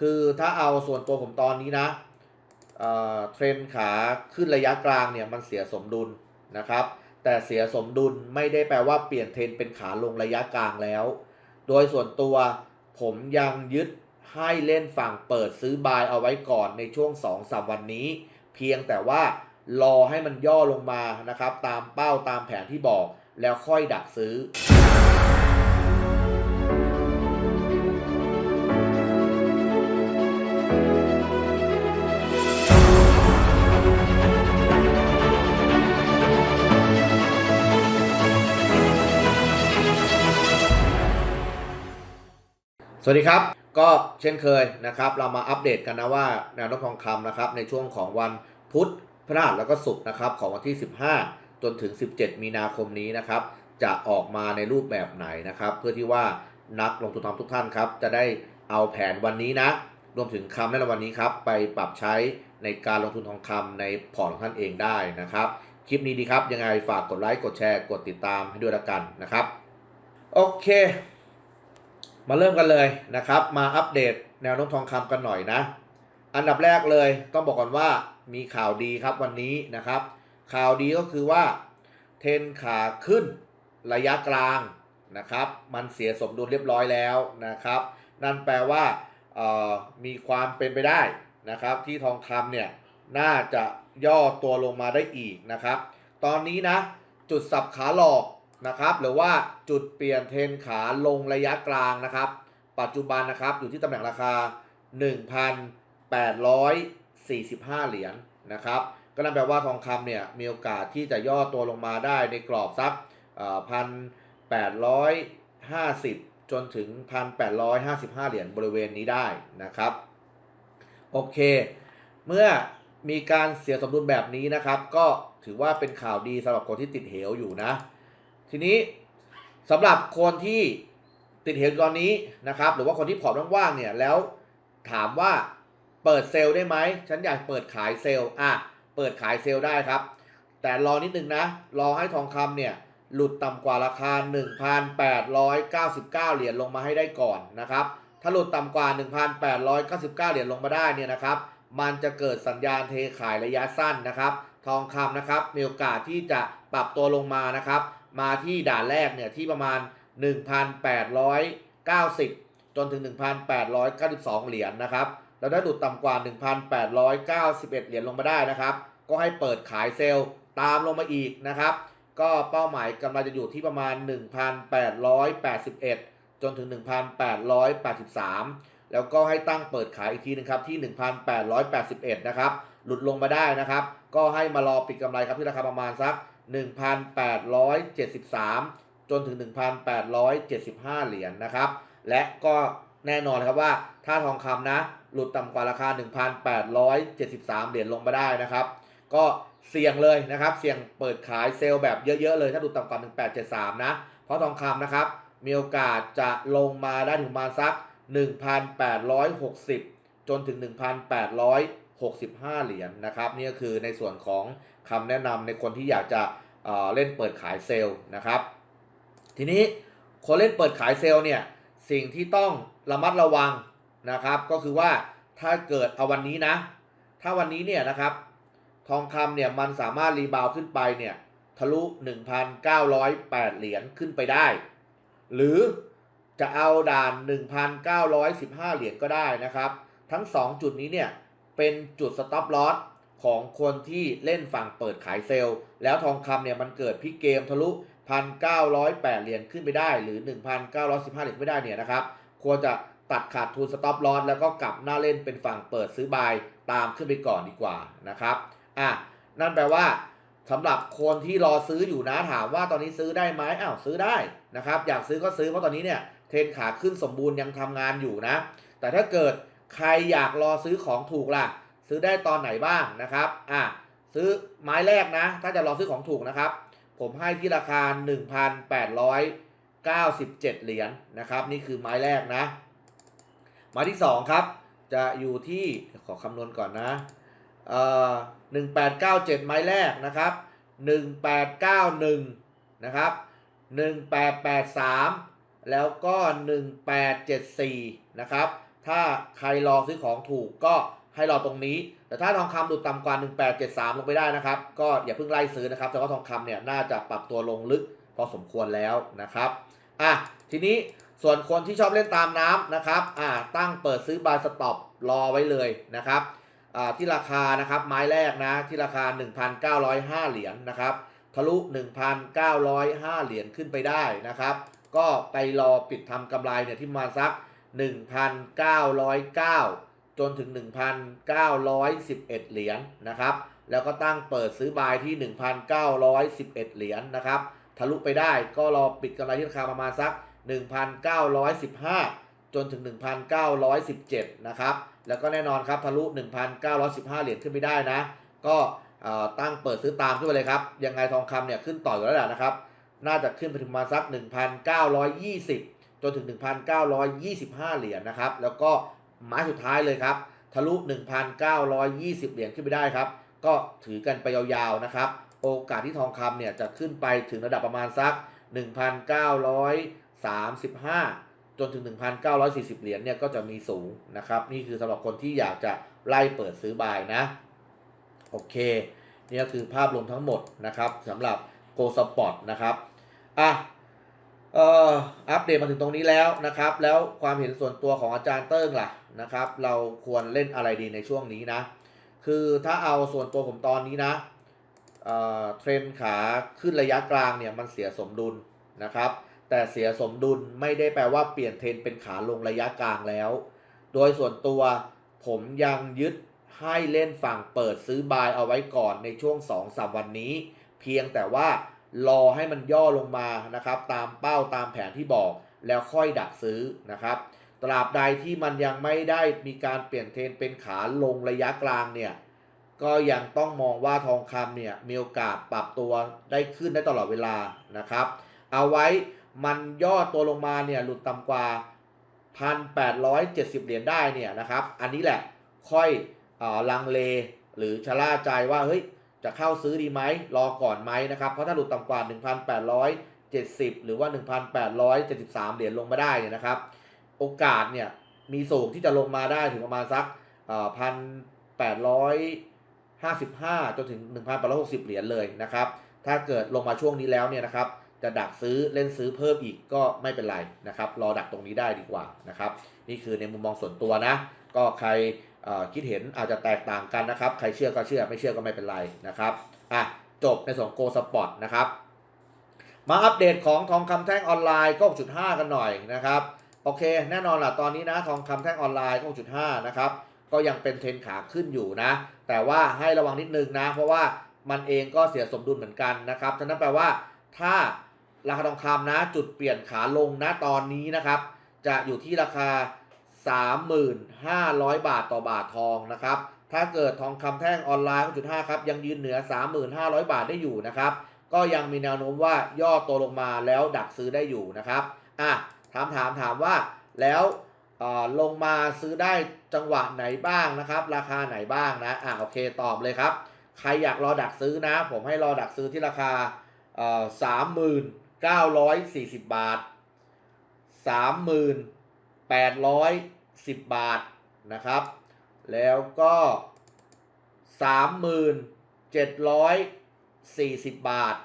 คือถ้าเอาส่วนตัวผมตอนนี้นะเเทรนขาขึ้นระยะกลางเนี่ยมันเสียสมดุลนะครับ แต่เสียสมดุลไม่ได้แปลว่าเปลี่ยนเทรนเป็นขาลงระยะกลางแล้ว โดยส่วนตัวผมยังยึดให้เล่นฝั่งเปิดซื้อบายเอาไว้ก่อนในช่วง2สามวันนี้ เพียงแต่ว่ารอให้มันย่อลงมานะครับ ตามเป้าตามแผนที่บอกแล้วค่อยดักซื้อ สวัสดีครับ ก็เช่นเคยนะครับ เรามาอัปเดตกันนะว่าแนวโน้มทองคำนะครับในช่วงของวันพุธพฤหัสแล้วก็ศุกร์นะครับของวันที่ 15 จนถึง 17 มีนาคมนี้นะครับ จะออกมาในรูปแบบไหนนะครับ เพื่อที่ว่านักลงทุนทองทุกท่านครับ จะได้เอาแผนวันนี้นะรวมถึงคำแนะนำวันนี้ครับ ไปปรับใช้ในการลงทุนทองคำในพอร์ตของท่านเองได้นะครับ คลิปนี้ดีครับยังไงฝากกดไลค์กดแชร์กดติดตามให้ด้วยละกันนะครับ โอเค มาเริ่มกันเลยนะครับ มาอัปเดตแนวโน้มทองคำกันหน่อยนะ อันดับแรกเลยต้องบอกก่อนว่ามีข่าวดีครับวันนี้นะครับ ข่าวดีก็คือว่าเทนขาขึ้นระยะกลางนะครับ มันเสียสมดุลเรียบร้อยแล้วนะครับ นั่นแปลว่ามีความเป็นไปได้นะครับ ที่ทองคำเนี่ยน่าจะย่อตัวลงมาได้อีกนะครับ ตอนนี้นะ จุดสับขาหลอก นะครับหรือว่าจุดเปลี่ยนเทรนขาลงระยะกลางนะครับ ปัจจุบันนะครับอยู่ที่ตำแหน่งราคา 1,845 เหรียญนะครับก็นั่นแปลว่าทองคำเนี่ยมีโอกาสที่จะย่อตัวลงมาได้ในกรอบสักพันแปดร้อยห้าสิบจนถึงพันแปดร้อยห้าสิบห้าเหรียญบริเวณนี้ได้นะครับ โอเค เมื่อมีการเสียสมดุลแบบนี้นะครับ ก็ถือว่าเป็นข่าวดีสำหรับคนที่ติดเหวอยู่นะ ทีนี้สำหรับคนที่ติดเหวตอนนี้นะครับ หรือว่าคนที่ผอมว่างๆเนี่ยแล้วถามว่าเปิดเซลล์ได้ไหมฉันอยากเปิดขายเซลล์อะเปิดขายเซลล์ได้ครับ แต่รอนิดนึงนะ รอให้ทองคำเนี่ยหลุดต่ำกว่าราคา 1,899 เหรียญลงมาให้ได้ก่อนนะครับ ถ้าหลุดต่ำกว่า 1,899 เหรียญลงมาได้เนี่ยนะครับ มันจะเกิดสัญญาณเทขายระยะสั้นนะครับ ทองคำนะครับมีโอกาสที่จะปรับตัวลงมานะครับ มาที่ด่านแรกเนี่ยที่ประมาณ 1,890 จนถึง 1,892 เหรียญนะครับ แล้วถ้าหลุดต่ำกว่า 1,891 เหรียญลงมาได้นะครับ ก็ให้เปิดขายเซลล์ตามลงมาอีกนะครับ ก็เป้าหมายกำลังจะอยู่ที่ประมาณ 1,881 จนถึง 1,883 แล้วก็ให้ตั้งเปิดขายอีกทีนึงครับที่ 1,881 นะครับ หลุดลงมาได้นะครับ ก็ให้มารอปิดกำไรครับที่ราคาประมาณสัก 1,873 จนถึง 1,875 เหรียญนะครับ และก็แน่นอนครับว่าถ้าทองคำนะ หลุดต่ำกว่าราคา 1,873 เหรียญลงมาได้นะครับ ก็เสี่ยงเลยนะครับ เสี่ยงเปิดขายเซลล์แบบเยอะๆเลย ถ้าหลุดต่ำกว่า 1873 นะ เพราะทองคำนะครับ มีโอกาสจะลงมาได้ถึงประมาณสัก 1,860 จนถึง 1,865 เหรียญนะครับ นี่ก็คือในส่วนของ คำแนะนำในคนที่อยากจะเเล่นเปิดขายเซลล์นะครับ ทีนี้คนเล่นเปิดขายเซลล์เนี่ยสิ่งที่ต้องระมัดระวังนะครับ ก็คือว่าถ้าเกิดเอาวันนี้นะ ถ้าวันนี้เนี่ยนะครับ ทองคำเนี่ยมันสามารถรีบาวขึ้นไปเนี่ยทะลุ 1,908 เหรียญขึ้นไปได้ หรือจะเอาด่าน 1,915 เหรียญก็ได้นะครับ ทั้ง 2 จุดนี้เนี่ยเป็นจุดสต็อปลอส ของคนที่เล่นฝั่งเปิดขายเซลล์ แล้วทองคำเนี่ยมันเกิดพิกเกมทะลุ 1,908 เหรียญขึ้นไปได้หรือ 1,915 เหรียญไม่ได้เนี่ยนะครับ ควรจะตัดขาดทุนสต็อปลอสแล้วก็กลับหน้าเล่นเป็นฝั่งเปิดซื้อบายตามขึ้นไปก่อนดีกว่านะครับอะนั่นแปลว่าสำหรับคนที่รอซื้ออยู่นะถามว่าตอนนี้ซื้อได้ไหมอ้าวซื้อได้นะครับ อยากซื้อก็ซื้อเพราะตอนนี้เนี่ยเทรนขาขึ้นสมบูรณ์ยังทำงานอยู่นะ แต่ถ้าเกิดใครอยากรอซื้อของถูกล่ะ ซื้อได้ตอนไหนบ้างนะครับอะซื้อไม้แรกนะ ถ้าจะรอซื้อของถูกนะครับ ผมให้ที่ราคา 1,897 เหรียญนะครับ นี่คือไม้แรกนะ ไม้ที่ 2 ครับ จะอยู่ที่ขอคำนวณก่อนนะเอ่อ1897 ไม้แรกนะครับ 1891 นะครับ 1883 แล้วก็ 1874 นะครับ ถ้าใครรอซื้อของถูกก็ ให้รอตรงนี้ แต่ถ้าทองคำหลุดต่ำกว่า 1873 ลงไปได้นะครับ ก็อย่าเพิ่งไล่ซื้อนะครับแต่ว่าทองคำเนี่ยน่าจะปรับตัวลงลึกพอสมควรแล้วนะครับอะทีนี้ส่วนคนที่ชอบเล่นตามน้ำนะครับอ่าตั้งเปิดซื้อบายสต็อปรอไว้เลยนะครับอ่าที่ราคานะครับไม้แรกนะที่ราคา 1,905 เหรียญนะครับทะลุ 1,905 เหรียญขึ้นไปได้นะครับ ก็ไปรอปิดทำกำไรเนี่ยที่มาสัก 1,909 จนถึง 1,911 เหรียญนะครับ แล้วก็ตั้งเปิดซื้อบายที่ 1,911 เหรียญนะครับ ทะลุไปได้ก็รอปิดกำไรที่ราคาประมาณสัก 1,915 จนถึง 1,917 นะครับ แล้วก็แน่นอนครับทะลุ 1,915 เหรียญขึ้นไปได้นะ ก็ตั้งเปิดซื้อตามขึ้นไปเลยครับ ยังไงทองคำเนี่ยขึ้นต่ออยู่แล้วแหละนะครับ น่าจะขึ้นไปถึงประมาณสัก 1,920 จนถึง 1,925 เหรียญนะครับ แล้วก็ ไม้สุดท้ายเลยครับทะลุ 1,920 เหรียญขึ้นไปได้ครับ ก็ถือกันไปยาวๆนะครับ โอกาสที่ทองคำเนี่ยจะขึ้นไปถึงระดับประมาณสัก 1,935 จนถึง 1,940 เหรียญเนี่ยก็จะมีสูงนะครับ นี่คือสำหรับคนที่อยากจะไล่เปิดซื้อบายนะ โอเค นี่ก็คือภาพรวมทั้งหมดนะครับสำหรับ Go Spot นะครับ อะ เอ่ออัปเดตมาถึงตรงนี้แล้วนะครับ แล้วความเห็นส่วนตัวของอาจารย์เติ้งล่ะนะครับ เราควรเล่นอะไรดีในช่วงนี้นะ คือถ้าเอาส่วนตัวผมตอนนี้นะเอ่อเทรนขาขึ้นระยะกลางเนี่ยมันเสียสมดุลนะครับ แต่เสียสมดุลไม่ได้แปลว่าเปลี่ยนเทรนเป็นขาลงระยะกลางแล้ว โดยส่วนตัวผมยังยึดให้เล่นฝั่งเปิดซื้อบายเอาไว้ก่อนในช่วง2-3วันนี้ เพียงแต่ว่า รอให้มันย่อลงมานะครับ ตามเป้าตามแผนที่บอกแล้วค่อยดักซื้อนะครับ ตราบใดที่มันยังไม่ได้มีการเปลี่ยนเทรนเป็นขาลงระยะกลางเนี่ยก็ยังต้องมองว่าทองคำเนี่ยมีโอกาสปรับตัวได้ขึ้นได้ตลอดเวลานะครับ เอาไว้มันย่อตัวลงมาเนี่ยหลุดต่ำกว่า 1,870 เหรียญได้เนี่ยนะครับ อันนี้แหละค่อยอลังเลหรือชะล่าใจว่าเฮ้ย จะเข้าซื้อดีไหมรอก่อนไหมนะครับ เพราะถ้าหลุดต่ำกว่า 1,870 หรือว่า 1,873 เหรียญลงมาได้เนี่ยนะครับ โอกาสเนี่ยมีสูงที่จะลงมาได้ถึงประมาณสักพันแปดร้อยห้าสิบห้าจนถึง1,860เหรียญเลยนะครับ ถ้าเกิดลงมาช่วงนี้แล้วเนี่ยนะครับ จะดักซื้อเล่นซื้อเพิ่มอีกก็ไม่เป็นไรนะครับ รอดักตรงนี้ได้ดีกว่านะครับ นี่คือในมุมมองส่วนตัวนะ ก็ใคร คิดเห็นอาจจะแตกต่างกันนะครับ ใครเชื่อก็เชื่อไม่เชื่อก็ไม่เป็นไรนะครับอะจบในส่วนโกสปอร์ตนะครับมาอัปเดตของทองคำแท่งออนไลน์ก็6.5 กันหน่อยนะครับโอเค แน่นอนล่ะตอนนี้นะทองคำแท่งออนไลน์ก็6.5 นะครับก็ยังเป็นเทรนขาขึ้นอยู่นะ แต่ว่าให้ระวังนิดนึงนะ เพราะว่ามันเองก็เสียสมดุลเหมือนกันนะครับฉะนั้นแปลว่าถ้าราคาทองคำนะ จุดเปลี่ยนขาลงนะตอนนี้นะครับ จะอยู่ที่ราคา 3,500 บาทต่อบาททองนะครับ ถ้าเกิดทองคำแท่งออนไลน์6.5ครับยังยืนเหนือ 3,500 บาทได้อยู่นะครับ ก็ยังมีแนวโน้มว่าย่อตัวลงมาแล้วดักซื้อได้อยู่นะครับอะถามถามถามว่าแล้วอ่อลงมาซื้อได้จังหวะไหนบ้างนะครับ ราคาไหนบ้างนะอะโอเคตอบเลยครับ ใครอยากรอดักซื้อนะ ผมให้รอดักซื้อที่ราคาอ่อสามหมื่นเก้าร้อยสี่สิบบาทสามหมื่น แปดร้อยสิบบาทนะครับ แล้วก็สามหมื่นเจ็ดร้อยสี่สิบบาท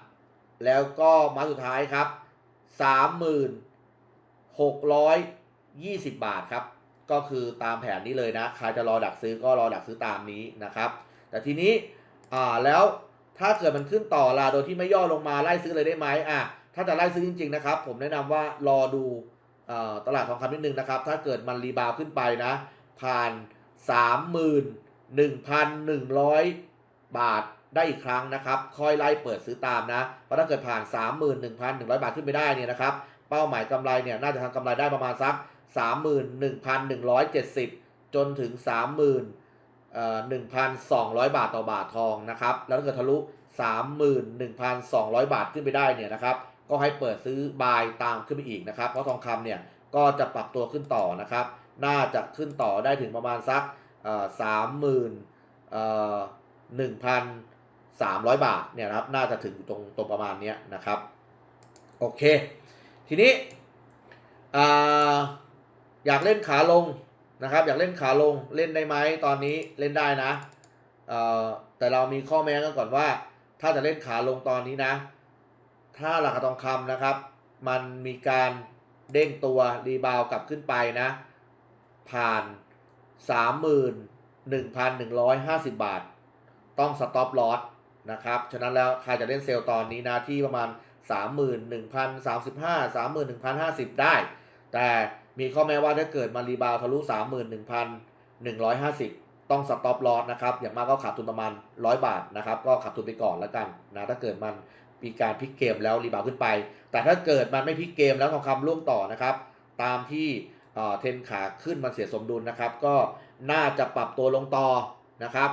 แล้วก็มาสุดท้ายครับสามหมื่นหกร้อยยี่สิบบาทครับ ก็คือตามแผนนี้เลยนะ ใครจะรอดักซื้อก็รอดักซื้อตามนี้นะครับ แต่ทีนี้อ่าแล้วถ้าเกิดมันขึ้นต่อลาโดยที่ไม่ย่อลงมาไล่ซื้อเลยได้ไหมอะถ้าจะไล่ซื้อจริง ๆ นะครับ ผมแนะนำว่ารอดู ตลาดทองคำนิดนึงนะครับ ถ้าเกิดมันรีบาวขึ้นไปนะ ผ่าน 31,100 บาทได้อีกครั้งนะครับ ค่อยไล่เปิดซื้อตามนะ เพราะถ้าเกิดผ่าน 31,100 บาทขึ้นไปได้เนี่ยนะครับ เป้าหมายกำไรเนี่ยน่าจะทำกำไรได้ประมาณสัก 31,170 จนถึง 31,200 บาทต่อบาททองนะครับ แล้วถ้าเกิดทะลุ 31,200 บาทขึ้นไปได้เนี่ยนะครับ ก็ให้เปิดซื้อบายตามขึ้นไปอีกนะครับ เพราะทองคำเนี่ยก็จะปรับตัวขึ้นต่อนะครับ น่าจะขึ้นต่อได้ถึงประมาณสักสามหมื่นหนึ่งพันสามร้อยบาทเนี่ยนะครับ น่าจะถึงตรงตรงประมาณนี้นะครับ โอเค ทีนี้อ่าอยากเล่นขาลงนะครับ อยากเล่นขาลงเล่นได้ไหมตอนนี้เล่นได้นะแต่เรามีข้อแม้กันก่อนว่า ถ้าจะเล่นขาลงตอนนี้นะ ถ้าราคาทองคำนะครับ มันมีการเด้งตัวรีบาวกลับขึ้นไปนะ ผ่าน 31,150 บาท ต้องสต็อปลอสนะครับ ฉะนั้นแล้วใครจะเล่นเซลล์ตอนนี้นะที่ประมาณ 31,035 31,050 ได้ แต่มีข้อแม้ว่าถ้าเกิดมารีบาวทะลุ 31,150 ต้องสต็อปลอสนะครับ อย่างมากก็ขาดทุนประมาณ 100 บาทนะครับ ก็ขาดทุนไปก่อนแล้วกันนะ ถ้าเกิดมัน มีการพลิกเกมแล้วรีบาวขึ้นไป แต่ถ้าเกิดมันไม่พลิกเกมแล้วทองคำร่วงต่อนะครับ ตามที่เทนขาขึ้นมันเสียสมดุลนะครับ ก็น่าจะปรับตัวลงต่อนะครับ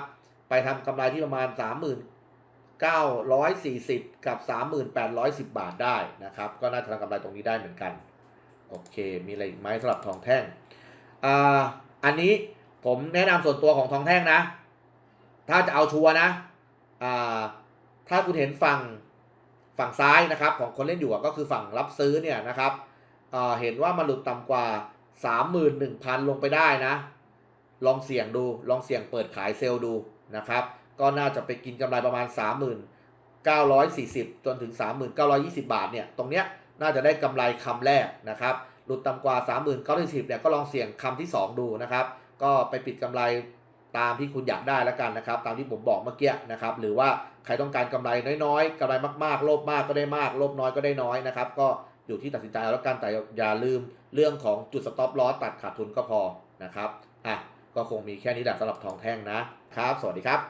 ไปทำกำไรที่ประมาณ 3940 กับ 3810 บาทได้นะครับ ก็น่าจะทำกำไรตรงนี้ได้เหมือนกัน โอเค มีอะไรอีกไหมสำหรับทองแท่งอ่าอันนี้ผมแนะนำส่วนตัวของทองแท่งนะ ถ้าจะเอาชัวร์นะอ่าถ้าคุณเห็นฝั่ง ฝั่งซ้ายนะครับของคนเล่นอยู่ก็คือฝั่งรับซื้อเนี่ยนะครับอ่าเห็นว่ามันหลุดต่ำกว่า 31,000 ลงไปได้นะ ลองเสี่ยงดูลองเสี่ยงเปิดขายเซลล์ดูนะครับ ก็น่าจะไปกินกำไรประมาณ 3,940 จนถึง 3,920 บาทเนี่ยตรงเนี้ยน่าจะได้กำไรคำแรกนะครับหลุดต่ำกว่า 3,940เนี่ยก็ลองเสี่ยงคำที่ 2 ดูนะครับ ก็ไปปิดกำไร ตามที่คุณอยากได้แล้วกันนะครับ ตามที่ผมบอกเมื่อกี้นะครับ หรือว่าใครต้องการกำไรน้อยๆกำไรมากๆ โลภมากก็ได้มาก โลภน้อยก็ได้น้อยนะครับ ก็อยู่ที่ตัดสินใจแล้วกันแต่อย่าลืมเรื่องของจุดสต็อปลอตัดขาดทุนก็พอนะครับอะก็คงมีแค่นี้แหละสำหรับทองแท่งนะครับ สวัสดีครับ